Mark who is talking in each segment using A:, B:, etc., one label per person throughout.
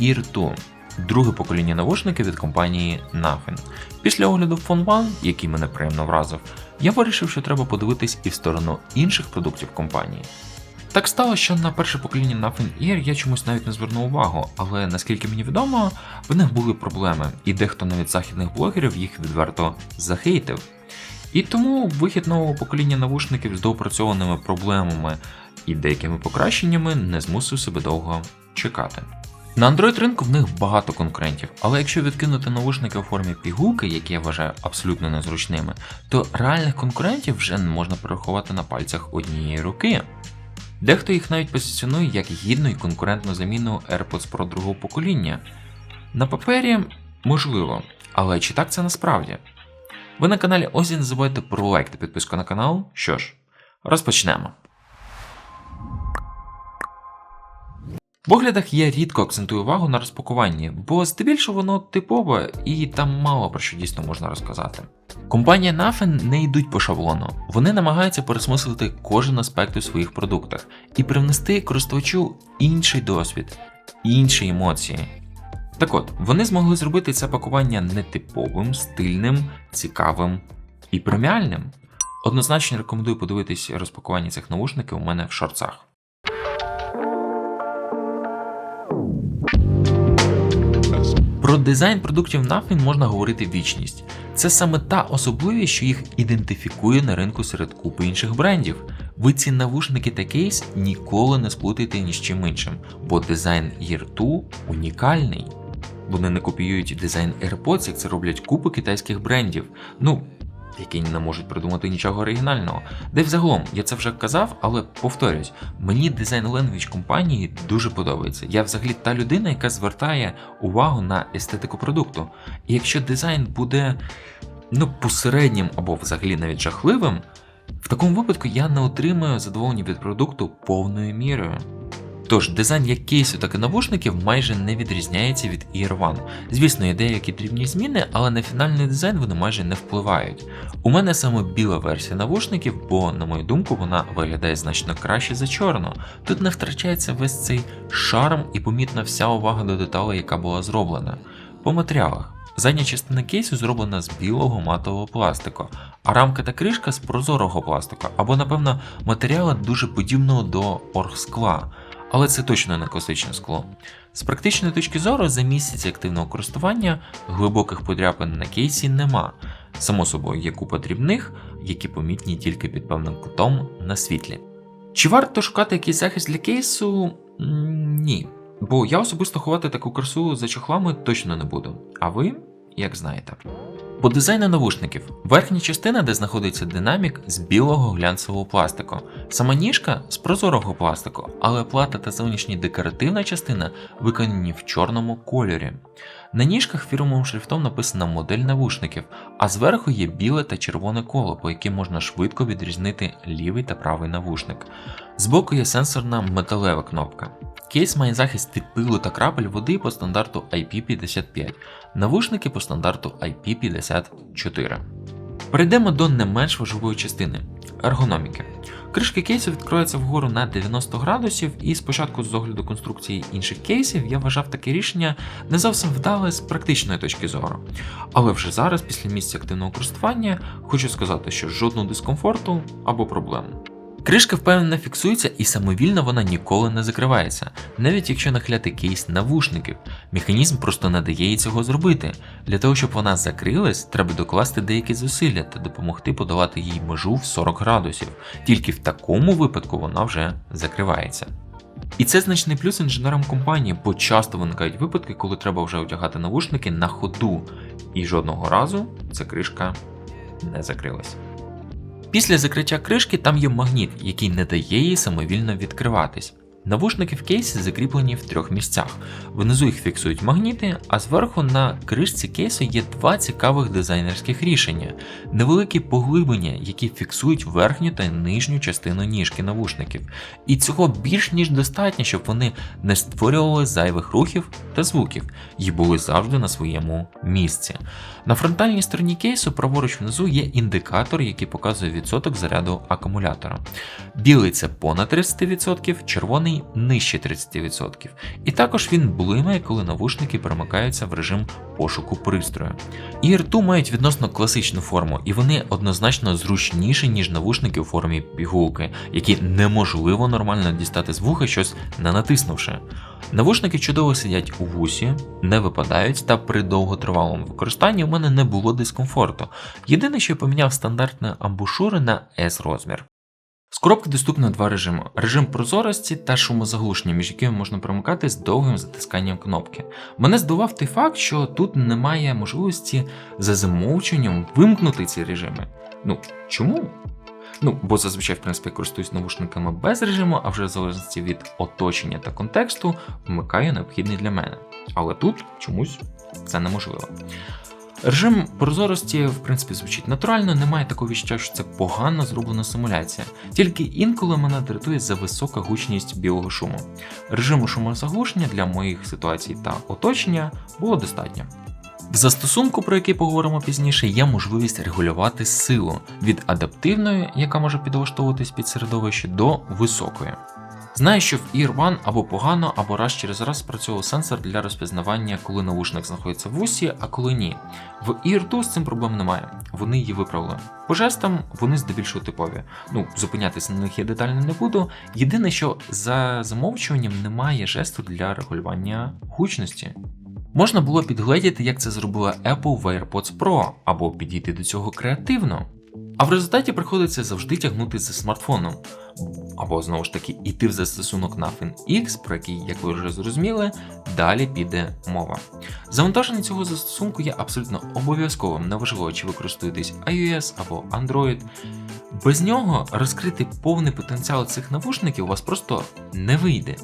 A: Ear 2, друге покоління навушників від компанії Nothing. Після огляду Phone One, який мене приємно вразив, я вирішив, що треба подивитись і в сторону інших продуктів компанії. Так стало, що на перше покоління Nothing Ear я чомусь навіть не звернув увагу, але наскільки мені відомо, в них були проблеми, і дехто навіть західних блогерів їх відверто захейтив. І тому вихід нового покоління навушників з доопрацьованими проблемами і деякими покращеннями не змусив себе довго чекати. На Android ринку в них багато конкурентів, але якщо відкинути навушники у формі пігулки, які я вважаю абсолютно незручними, то реальних конкурентів вже можна перерахувати на пальцях однієї руки. Дехто їх навіть позиціонує як гідну і конкурентну заміну AirPods Pro другого покоління. На папері можливо, але чи так це насправді? Ви на каналі Озі не забувайте про лайк та підписку на канал. Що ж, розпочнемо. В оглядах я рідко акцентую увагу на розпакуванні, бо здебільшого воно типове і там мало про що дійсно можна розказати. Компанія Nothing не йдуть по шаблону, вони намагаються пересмислити кожен аспект у своїх продуктах і привнести користувачу інший досвід, інші емоції. Так от, вони змогли зробити це пакування нетиповим, стильним, цікавим і преміальним. Однозначно рекомендую подивитись розпакування цих навушників у мене в шорцах. Про дизайн продуктів Nothing можна говорити вічність. Це саме та особливість, що їх ідентифікує на ринку серед купи інших брендів. Ви ці навушники та кейс ніколи не сплутаєте ні з чим іншим, бо дизайн Year 2 унікальний. Вони не копіюють дизайн AirPods, як це роблять купи китайських брендів. Ну, які не можуть придумати нічого оригінального. Де взагалом, я це вже казав, але повторюсь, мені дизайн ленвіч компанії дуже подобається. Я взагалі та людина, яка звертає увагу на естетику продукту. І якщо дизайн буде ну, посереднім або взагалі навіть жахливим, в такому випадку я не отримую задоволення від продукту повною мірою. Тож, дизайн як кейсу, так і навушників майже не відрізняється від Ear One. Звісно, є деякі дрібні зміни, але на фінальний дизайн вони майже не впливають. У мене саме біла версія навушників, бо, на мою думку, вона виглядає значно краще за чорну. Тут не втрачається весь цей шарм і помітна вся увага до деталей, яка була зроблена. По матеріалах. Задня частина кейсу зроблена з білого матового пластику, а рамка та кришка з прозорого пластику, або, напевно, матеріалу дуже подібного до оргскла. Але це точно не класичне скло. З практичної точки зору, за місяць активного користування глибоких подряпин на кейсі нема. Само собою, є купа дрібних, які помітні тільки під певним кутом на світлі. Чи варто шукати якийсь захист для кейсу? Ні. Бо я особисто ховати таку красу за чохлами точно не буду. А ви, як знаєте. По дизайну навушників верхня частина, де знаходиться динамік, з білого глянцевого пластику, сама ніжка з прозорого пластику, але плата та зовнішня декоративна частина виконані в чорному кольорі. На ніжках фірмовим шрифтом написана модель навушників, а зверху є біле та червоне коло, по яким можна швидко відрізнити лівий та правий навушник. Збоку є сенсорна металева кнопка. Кейс має захист від пилу та крапель води по стандарту IP55, навушники по стандарту IP54. Перейдемо до не менш важливої частини ергономіки. Кришки кейсу відкроються вгору на 90 градусів, і спочатку з огляду конструкції інших кейсів я вважав таке рішення не зовсім вдале з практичної точки зору. Але вже зараз, після місця активного користування, хочу сказати, що жодного дискомфорту або проблем. Кришка впевнено фіксується і самовільно вона ніколи не закривається, навіть якщо нахиляти кейс навушників. Механізм просто не дає їй цього зробити. Для того, щоб вона закрилась, треба докласти деякі зусилля та допомогти подолати їй межу в 40 градусів. Тільки в такому випадку вона вже закривається. І це значний плюс інженерам компанії, бо часто виникають випадки, коли треба вже одягати навушники на ходу, і жодного разу ця кришка не закрилась. Після закриття кришки там є магніт, який не дає їй самовільно відкриватись. Навушники в кейсі закріплені в трьох місцях. Внизу їх фіксують магніти, а зверху на кришці кейсу є два цікавих дизайнерських рішення: невеликі поглиблення, які фіксують верхню та нижню частину ніжки навушників. І цього більш ніж достатньо, щоб вони не створювали зайвих рухів та звуків і були завжди на своєму місці. На фронтальній стороні кейсу праворуч внизу є індикатор, який показує відсоток заряду акумулятора. Білий це понад 30%, червоний ні нижче 30%. І також він блимає, коли навушники перемикаються в режим пошуку пристрою. ER2 мають відносно класичну форму, і вони однозначно зручніші, ніж навушники у формі пігулки, які неможливо нормально дістати з вуха щось не натиснувши. Навушники чудово сидять у вусі, не випадають, та при довготривалому використанні у мене не було дискомфорту. Єдине, що я поміняв стандартні амбушури на S розмір. З коробки доступно два режими: режим прозорості та шумозаглушення, між якими можна примикати з довгим затисканням кнопки. Мене здивував той факт, що тут немає можливості за замовченням вимкнути ці режими. Ну чому? Ну, бо зазвичай, в принципі, користуюсь навушниками без режиму, а вже в залежності від оточення та контексту вмикаю необхідний для мене. Але тут чомусь це неможливо. Режим прозорості, в принципі, звучить натурально, немає такого відчуття, що це погано зроблена симуляція. Тільки інколи мене дратує за висока гучність білого шуму. Режиму шумозаглушення для моїх ситуацій та оточення було достатньо. В застосунку, про який поговоримо пізніше, є можливість регулювати силу від адаптивної, яка може підлаштовуватись під середовище, до високої. Знаю, що в Ear One або погано, або раз через раз спрацьовував сенсор для розпізнавання, коли навушник знаходиться в вусі, а коли ні. В Ear 2 з цим проблем немає, вони її виправили. По жестам вони здебільшого типові. Ну, зупинятися на них я детально не буду. Єдине, що за замовчуванням немає жесту для регулювання гучності. Можна було підгледіти, як це зробила Apple в AirPods Pro, або підійти до цього креативно. А в результаті приходиться завжди тягнути за смартфоном. Або знову ж таки йти в застосунок Nothing X, про який, як ви вже зрозуміли, далі піде мова. Завантаження цього застосунку є абсолютно обов'язковим, неважливо, чи ви користуєтесь iOS або Android. Без нього розкрити повний потенціал цих навушників у вас просто не вийде.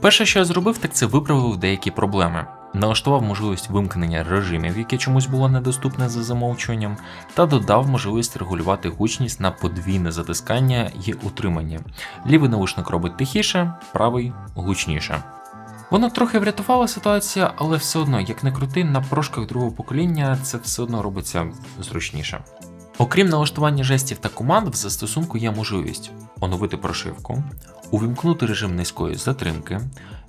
A: Перше, що я зробив, так це виправив деякі проблеми. Налаштував можливість вимкнення режимів, яке чомусь було недоступне за замовчуванням, та додав можливість регулювати гучність на подвійне затискання і утримання. Лівий наушник робить тихіше, правий гучніше. Воно трохи врятувало ситуацію, але все одно, як не крути, на прошках другого покоління це все одно робиться зручніше. Окрім налаштування жестів та команд, в застосунку є можливість оновити прошивку, увімкнути режим низької затримки.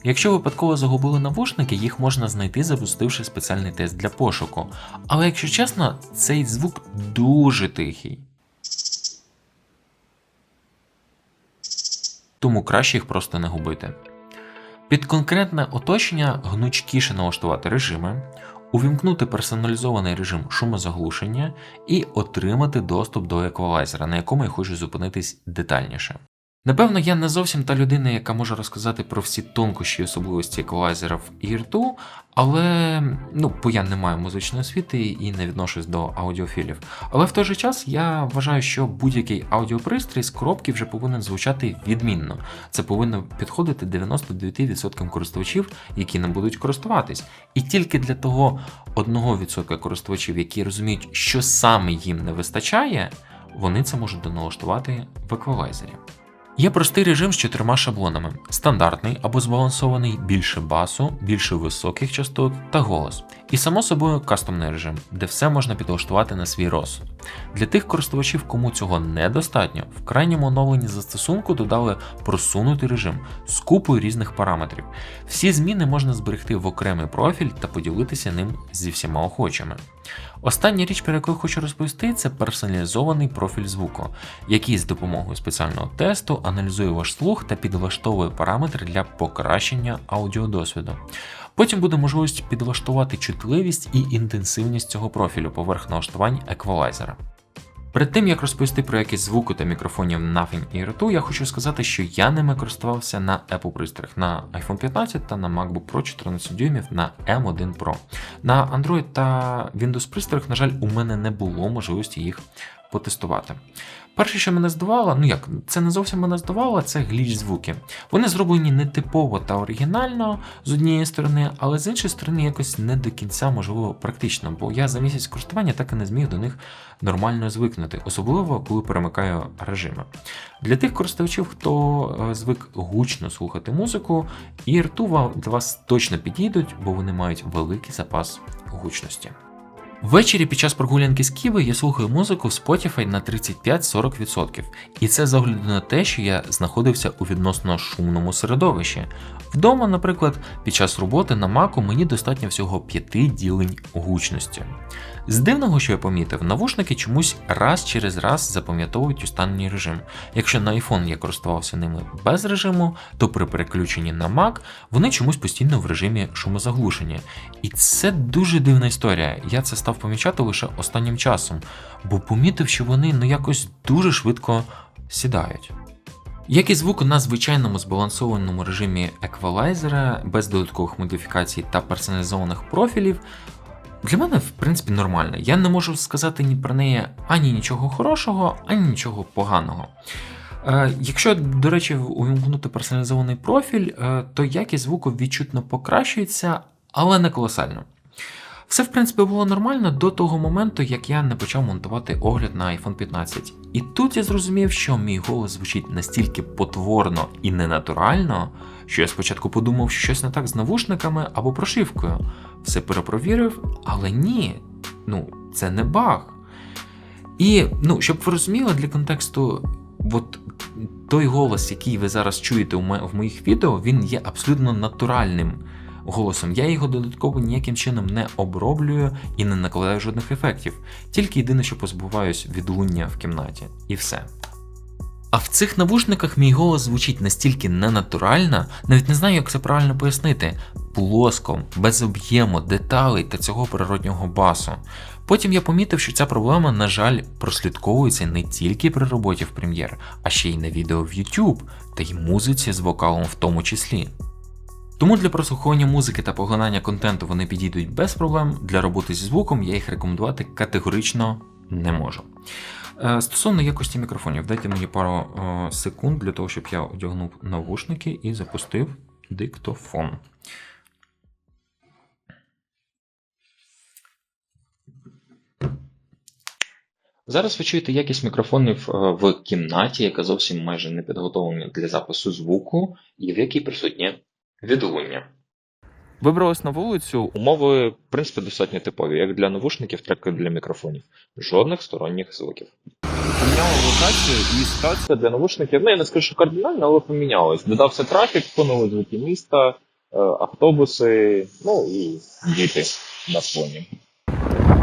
A: Якщо випадково загубили навушники, їх можна знайти, запустивши спеціальний тест для пошуку. Але якщо чесно, цей звук дуже тихий. Тому краще їх просто не губити. Під конкретне оточення гнучкіше налаштувати режими, увімкнути персоналізований режим шумозаглушення і отримати доступ до еквалайзера, на якому я хочу зупинитись детальніше. Напевно, я не зовсім та людина, яка може розказати про всі тонкощі і особливості еквалайзера в ER2, але ну, бо я не маю музичної освіти і не відношусь до аудіофілів. Але в той же час я вважаю, що будь-який аудіопристрій з коробки вже повинен звучати відмінно. Це повинно підходити 99% користувачів, які не будуть користуватись. І тільки для того 1% користувачів, які розуміють, що саме їм не вистачає, вони це можуть доналаштувати в еквалайзері. Є простий режим з чотирма шаблонами: стандартний або збалансований, більше басу, більше високих частот та голос. І само собою кастомний режим, де все можна підлаштувати на свій розсуд. Для тих користувачів, кому цього недостатньо, в крайньому оновленні застосунку додали просунутий режим з купою різних параметрів. Всі зміни можна зберегти в окремий профіль та поділитися ним зі всіма охочими. Остання річ, про яку хочу розповісти, це персоналізований профіль звуку, який з допомогою спеціального тесту аналізує ваш слух та підлаштовує параметри для покращення аудіодосвіду. Потім буде можливість підлаштувати чутливість і інтенсивність цього профілю поверх налаштувань еквалайзера. Перед тим як розповісти про якість звуку та мікрофонів Nothing Ear 2, я хочу сказати, що я ними користувався на Apple пристроях на iPhone 15 та на MacBook Pro 14 дюймів на M1 Pro. На Android та Windows пристроях, на жаль, у мене не було можливості їх потестувати. Перше, що мене здивувало, ну як, це не зовсім мене здивувало, це гліч звуки. Вони зроблені не типово та оригінально з однієї сторони, але з іншої сторони, якось не до кінця, можливо, практично, бо я за місяць користування так і не зміг до них нормально звикнути, особливо коли перемикаю режими. Для тих користувачів, хто е, звик гучно слухати музику, ER2 для вас точно підійдуть, бо вони мають великий запас гучності. Ввечері під час прогулянки з Ківи я слухаю музику в Spotify на 35-40%. І це з огляду на те, що я знаходився у відносно шумному середовищі. Вдома, наприклад, під час роботи на Маку мені достатньо всього 5 ділень гучності. З дивного, що я помітив, навушники чомусь раз через раз запам'ятовують останній режим. Якщо на iPhone я користувався ними без режиму, то при переключенні на Mac вони чомусь постійно в режимі шумозаглушення. І це дуже дивна історія. Я це став помічати лише останнім часом, бо помітив, що вони ну якось дуже швидко сідають. Як і звук на звичайному збалансованому режимі еквалайзера без додаткових модифікацій та персоналізованих профілів, для мене, в принципі, нормально. Я не можу сказати ні про неї ані нічого хорошого, ані нічого поганого. Е, Якщо, до речі, увімкнути персоналізований профіль, е, то якість звуку відчутно покращується, але не колосально. Все, в принципі, було нормально до того моменту, як я не почав монтувати огляд на iPhone 15. І тут я зрозумів, що мій голос звучить настільки потворно і ненатурально, що я спочатку подумав, що щось не так з навушниками або прошивкою. Все перепровірив, але ні, ну, це не баг. І, ну, щоб ви розуміли, для контексту, от той голос, який ви зараз чуєте в моїх відео, він є абсолютно натуральним голосом. Я його додатково ніяким чином не оброблюю і не накладаю жодних ефектів. Тільки єдине, що позбуваюсь відлуння в кімнаті. І все. А в цих навушниках мій голос звучить настільки ненатурально, навіть не знаю, як це правильно пояснити, плоско, без об'єму, деталей та цього природнього басу. Потім я помітив, що ця проблема, на жаль, прослідковується не тільки при роботі в Premiere, а ще й на відео в YouTube та й музиці з вокалом в тому числі. Тому для прослуховування музики та поглинання контенту вони підійдуть без проблем. Для роботи зі звуком я їх рекомендувати категорично не можу. Е, стосовно якості мікрофонів, дайте мені пару е, секунд для того, щоб я одягнув навушники і запустив диктофон. Зараз ви чуєте якість мікрофонів е, в кімнаті, яка зовсім майже не підготовлена для запису звуку, і в якій присутнє відлуння. Вибрались на вулицю. Умови, в принципі, достатньо типові, як для навушників, так і для мікрофонів. Жодних сторонніх звуків. Поміняли локацію і ситуація для навушників, ну я не скажу, що кардинально, але помінялась. Додався трафік, поновили звуки міста, е, автобуси, ну і діти на фоні.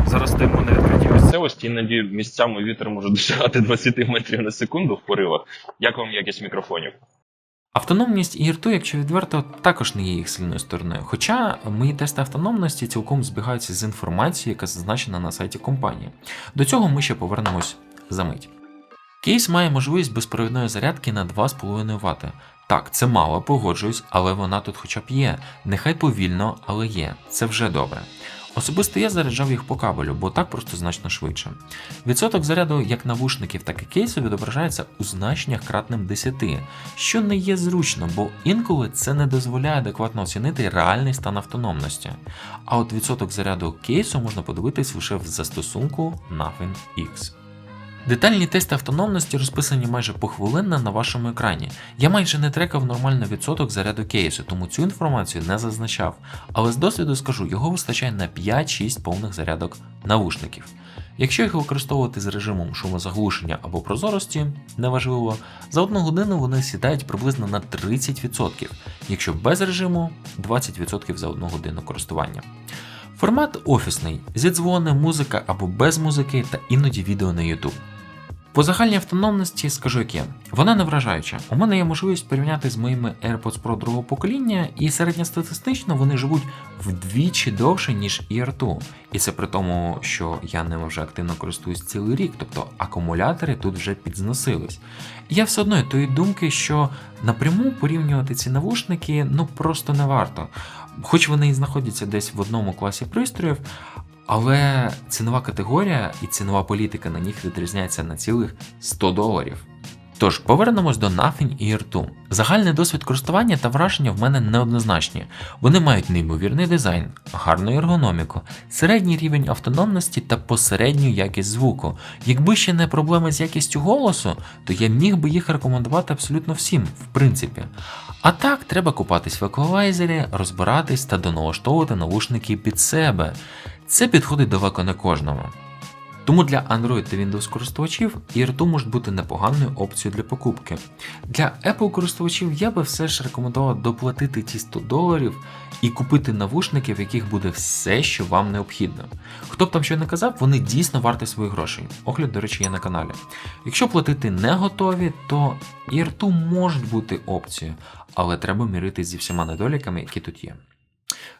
A: Зараз стоїмо на відкритій місцевості, іноді місцями вітер може досягати 20 метрів на секунду в поривах. Як вам якість мікрофонів? Автономність і рту, якщо відверто, також не є їх сильною стороною. Хоча мої тести автономності цілком збігаються з інформацією, яка зазначена на сайті компанії. До цього ми ще повернемось за мить. Кейс має можливість безпровідної зарядки на 2,5 Вт. Так, це мало, погоджуюсь, але вона тут хоча б є. Нехай повільно, але є. Це вже добре. Особисто я заряджав їх по кабелю, бо так просто значно швидше. Відсоток заряду як навушників, так і кейсу відображається у значеннях кратним 10, що не є зручно, бо інколи це не дозволяє адекватно оцінити реальний стан автономності. А от відсоток заряду кейсу можна подивитись лише в застосунку Nothing X. Детальні тести автономності розписані майже похвилинно на вашому екрані. Я майже не трекав нормально відсоток заряду кейсу, тому цю інформацію не зазначав. Але з досвіду скажу, його вистачає на 5-6 повних зарядок навушників. Якщо їх використовувати з режимом шумозаглушення або прозорості, неважливо, за одну годину вони сідають приблизно на 30%, якщо без режиму 20% за одну годину користування. Формат офісний, зі дзвони, музика або без музики та іноді відео на YouTube. По загальній автономності скажу яке, вона не вражаюча. У мене є можливість порівняти з моїми AirPods Pro другого покоління, і середньостатистично вони живуть вдвічі довше, ніж ER2. І це при тому, що я ними вже активно користуюсь цілий рік, тобто акумулятори тут вже підзносились. Я все одно тої думки, що напряму порівнювати ці навушники ну просто не варто. Хоч вони і знаходяться десь в одному класі пристроїв, але цінова категорія і цінова політика на них відрізняється на цілих 100 доларів. Тож, повернемось до Nothing і R2. Загальний досвід користування та враження в мене неоднозначні. Вони мають неймовірний дизайн, гарну ергономіку, середній рівень автономності та посередню якість звуку. Якби ще не проблеми з якістю голосу, то я міг би їх рекомендувати абсолютно всім, в принципі. А так, треба купатись в еквалайзері, розбиратись та доналаштовувати навушники під себе. Це підходить далеко не кожному. Тому для Android та Windows користувачів EarTu можуть бути непоганою опцією для покупки. Для Apple користувачів я би все ж рекомендував доплатити ті 100 доларів і купити навушники, в яких буде все, що вам необхідно. Хто б там що не казав, вони дійсно варті своїх грошей. Огляд, до речі, є на каналі. Якщо платити не готові, то EarTu можуть бути опцією, але треба міритись зі всіма недоліками, які тут є.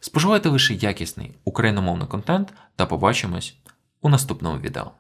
A: Споживайте лише якісний україномовний контент та побачимось у наступному відео.